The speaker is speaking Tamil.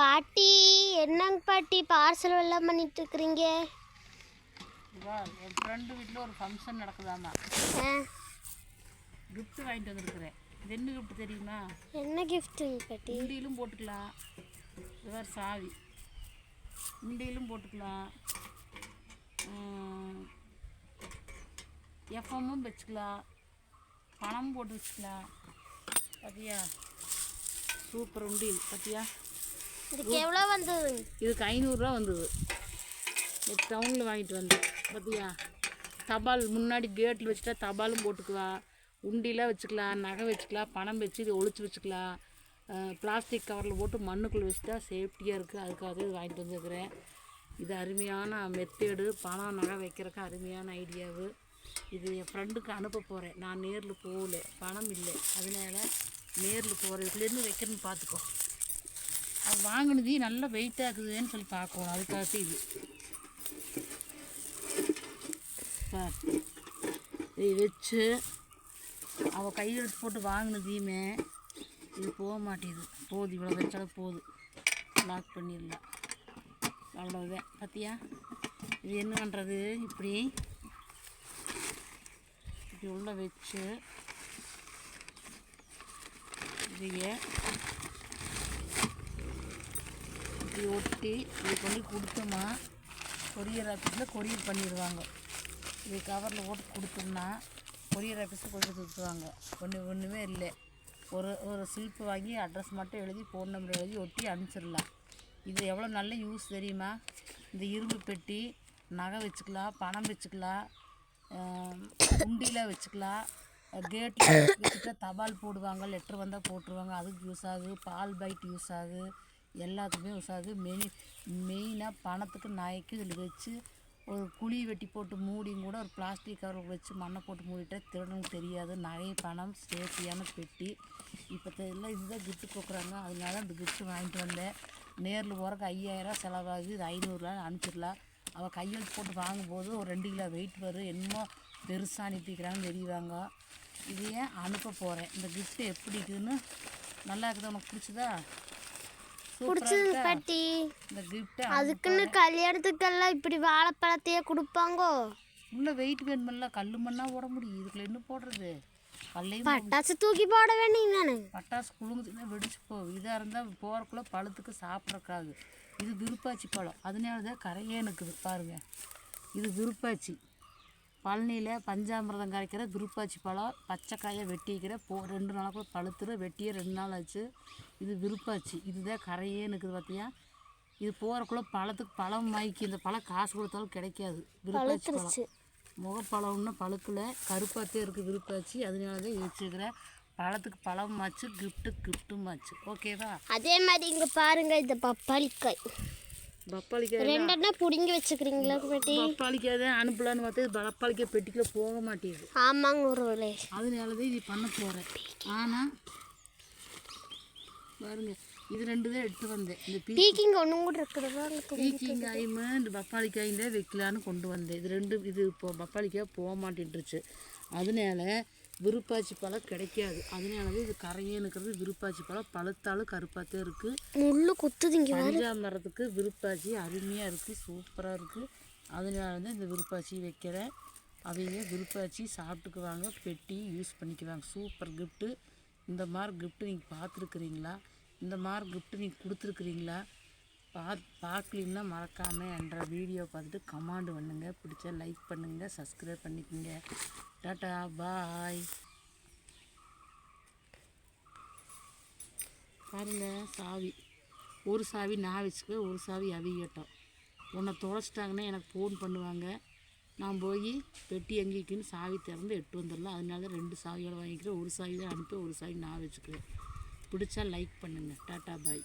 பாட்டி என்னங்க பாட்டி பார்சல் எல்லாம் பண்ணிட்டு இருக்கிறீங்க என் ஃப்ரெண்டு வீட்டில் ஒரு ஃபங்க்ஷன் நடக்குதாமா. gift வாங்கிட்டு வந்திருக்கிறேன். இது என்ன gift தெரியுமா? என்ன கிஃப்ட்டுங்க பாட்டி? உண்டியிலும் போட்டுக்கலாம். இது வேறு சாவி. உண்டியிலும் போட்டுக்கலாம். எஃப்எம்மும் வச்சுக்கலாம். பணமும் போட்டு வச்சுக்கலாம். பார்த்தியா சூப்பர் உண்டியல் பார்த்தியா இதுக்கு எவ்வளோ வந்தது? இதுக்கு ஐநூறுரூவா வந்தது. டவுனில் வாங்கிட்டு வந்தேன். பார்த்தியா தபால் முன்னாடி கேட்டில் வச்சுட்டா தபாலும் போட்டுக்கலாம். உண்டிலாம் வச்சுக்கலாம் நகை வச்சுக்கலாம் பணம் வச்சு இதை ஒழிச்சு வச்சுக்கலாம். பிளாஸ்டிக் கவரில் போட்டு மண்ணுக்குள்ளே வச்சுட்டா சேஃப்டியாக இருக்குது அதுக்காக இது வாங்கிட்டு வந்துருக்குறேன். இது அருமையான மெத்தேடு பணம் நகை வைக்கிறக்கு அருமையான ஐடியாவு இது என் ஃப்ரெண்டுக்கு அனுப்ப போகிறேன் நான் நேரில் போகல. பணம் இல்லை. அதனால நேரில் போகிறேன் இதுலேருந்து வைக்கிறேன்னு பார்த்துக்கோ. அது வாங்கினது நல்லா வெயிட்டாக இருக்குதுன்னு சொல்லி பார்க்கணும். அதுக்காக இது. இதை வச்சு அவள் கையெழுத்து போட்டு வாங்கினதையுமே இது போக மாட்டேங்குது. போகுது இவ்வளோ வச்சாலும் போகுது. லாக் பண்ணிடலாம் அவ்வளோதான் பார்த்தியா இது என்ன பண்ணுறது இப்படி. இப்படி உள்ளே வச்சு இதையே இப்படி ஒட்டி இது கொண்டு கொடுத்தோமா கொரியர் ஆஃபீஸில் கொரியர் பண்ணிடுவாங்க. இது கவரில் போட்டு கொடுத்தோம்னா கொரியர் ஆஃபீஸில் கொண்டு கொடுத்துருவாங்க ஒன்று ஒன்றுமே இல்லை. ஒரு ஒரு ஸ்லிப்பு வாங்கி அட்ரஸ் மட்டும் எழுதி ஃபோன் நம்பர் எழுதி ஒட்டி அனுப்பிச்சிடலாம். இது எவ்வளோ நல்ல யூஸ் தெரியுமா? இந்த இரும்பு பெட்டி நகை வச்சுக்கலாம் பணம் வச்சுக்கலாம் உண்டியில் வச்சுக்கலாம். கேட்டில் வச்சுக்கிட்ட தபால் போடுவாங்க லெட்ரு வந்தால் போட்டுருவாங்க. அதுக்கு யூஸ் ஆகுது பால் பைட் யூஸ் ஆகுது. எல்லாத்துக்குமே யூஸ் ஆகுது மெயின் மெயினாக பணத்துக்கு நாய்க்கு இதில் வச்சு ஒரு குழி வெட்டி போட்டு மூடியும் கூட ஒரு பிளாஸ்டிக் கவர் வச்சு மண்ணை போட்டு மூடிட்டால் திருடனுக்கு தெரியாது. நகை பணம் சேஃப்டியான பெட்டி. இப்போ எல்லாம் இதுதான் கிஃப்ட்டு கொடுக்குறாங்க. அதனால இந்த கிஃப்ட்டு வாங்கிட்டு வந்தேன். நேரில் போகிறக்கு ஐயாயிரம் செலவாகுது. இது ஐநூறுரூவா அனுப்பிடலாம். அவள் கையெழுத்து போட்டு வாங்கும்போது ஒரு ரெண்டு கிலோ வெயிட் வரும். என்னமோ பெருசாக அனுப்பிக்கிறான்னு தெரியுவாங்க இதையே அனுப்ப போகிறேன் இந்த கிஃப்ட்டு எப்படி இருக்குதுன்னு நல்லா இருக்குது? உனக்கு பிடிச்சதா? இருக்கா? பாட்டி. அதுக்குன்னு கல்யாணத்துக்கெல்லாம் இப்படி வாழைப்பழத்தையே கொடுப்பாங்கோ. உள்ள வெயிட் வேணுமில்ல கல் மண்ணா போட முடியும். இதுக்குள்ள என்ன போடுறது? கல்லையும் பட்டாசு தூக்கி போட வேண்டிய நானு பட்டாசு குழுங்குச்சுன்னா வெடிச்சு போகும் இதாக இருந்தால் போகிறக்குள்ள பழத்துக்கு சாப்பிட்றக்காது இது விருப்பாச்சி பழம். அதனால தான் கரையே நிற்குது பாருங்க. இது விருப்பாச்சி. பழனியில் பஞ்சாமிர்தம் கரைக்கிற விருப்பாச்சி பழம் பச்சைக்காயை வெட்டிக்கிற போ ரெண்டு நாளுக்குள்ள பழுத்துரு வெட்டியே ரெண்டு நாள் ஆச்சு. இது விருப்பாச்சி. இதுதான் கரையே நிற்குது பார்த்தியா இது போகிறக்குள்ள பழத்துக்கு பழம் வாங்கி இந்த பழம் காசு கொடுத்தாலும் கிடைக்காது. விருப்பாச்சி பழம். முகப்பழம்னு பழுக்கல. கருப்பாத்தே இருக்குது விருப்பாச்சு. அதனால தான் வச்சுக்கிறேன் பழத்துக்கு பழமாச்சு கிஃப்ட்டு கிஃப்ட்டுமாச்சு ஓகேவா அதே மாதிரி இங்க பாருங்க இந்த பப்பாளிக்காய் பப்பாளிக்காய் ரெண்டெண்ணா புடுங்கி வச்சுக்கிறீங்களா பாட்டி பப்பாளிக்காய் தான் அனுப்பலான்னு பார்த்தா பப்பாளிக்காய் பெட்டிக்குள்ளே போக மாட்டேங்குது. ஆமாங்க ஒரு அதனால தான் இது பண்ண போகிறேன் ஆனால் பாருங்க இது ரெண்டு தான் எடுத்து வந்தேன். இந்த பீக்கிங் ஒன்றும் கூட இருக்குதுவா பீக்கிங்காயும் இந்த பப்பாளிக்காயும் தான் வைக்கலான்னு கொண்டு வந்தேன். இது ரெண்டு இது இப்போ பப்பாளிக்காய் போக மாட்டேன்ட்டுருச்சு அதனால விருப்பாச்சி பழம் கிடைக்காது. அதனால தான் இது கரையே இருக்கிறது விருப்பாச்சி பழம். பழுத்தாலும் கருப்பாத்தே இருக்குது முள்ளு குத்துதுங்க பஞ்சாமரத்துக்கு விருப்பாச்சி அருமையாக இருக்குது சூப்பராக இருக்குது அதனால தான் இந்த விருப்பாச்சி வைக்கிறேன். அவங்க விருப்பாச்சி சாப்பிட்டுக்குவாங்க பெட்டி யூஸ் பண்ணிக்குவாங்க. Super gift. இந்த மாதிரி கிஃப்ட்டு நீங்கள் பார்த்துருக்குறீங்களா? இந்த மாதிரி கிஃப்ட்டு நீங்கள் கொடுத்துருக்குறீங்களா? பா பார்க்கலின்னா மறக்காமல் என்ற வீடியோ பார்த்துட்டு கமெண்ட் பண்ணுங்க. பிடிச்சா லைக் பண்ணுங்கள் சப்ஸ்கிரைப் பண்ணிக்கோங்க. டாட்டா பாய் பாருங்க சாவி. ஒரு சாவி நான் வச்சுக்குவேன் ஒரு சாவி அவிகட்டும் உன்னை தொலைச்சிட்டாங்கன்னா எனக்கு ஃபோன் பண்ணுவாங்க. நான் போய் பெட்டி எங்கே இருக்குன்னு சாவி திறந்து எட்டு வந்துடலாம். அதனால ரெண்டு சாவியோட வாங்கிக்கிறேன். ஒரு சாவி தான் அனுப்பி ஒரு சாவி நான் வச்சுக்குவேன். பிடிச்சா லைக் பண்ணுங்கள் டாட்டா பாய்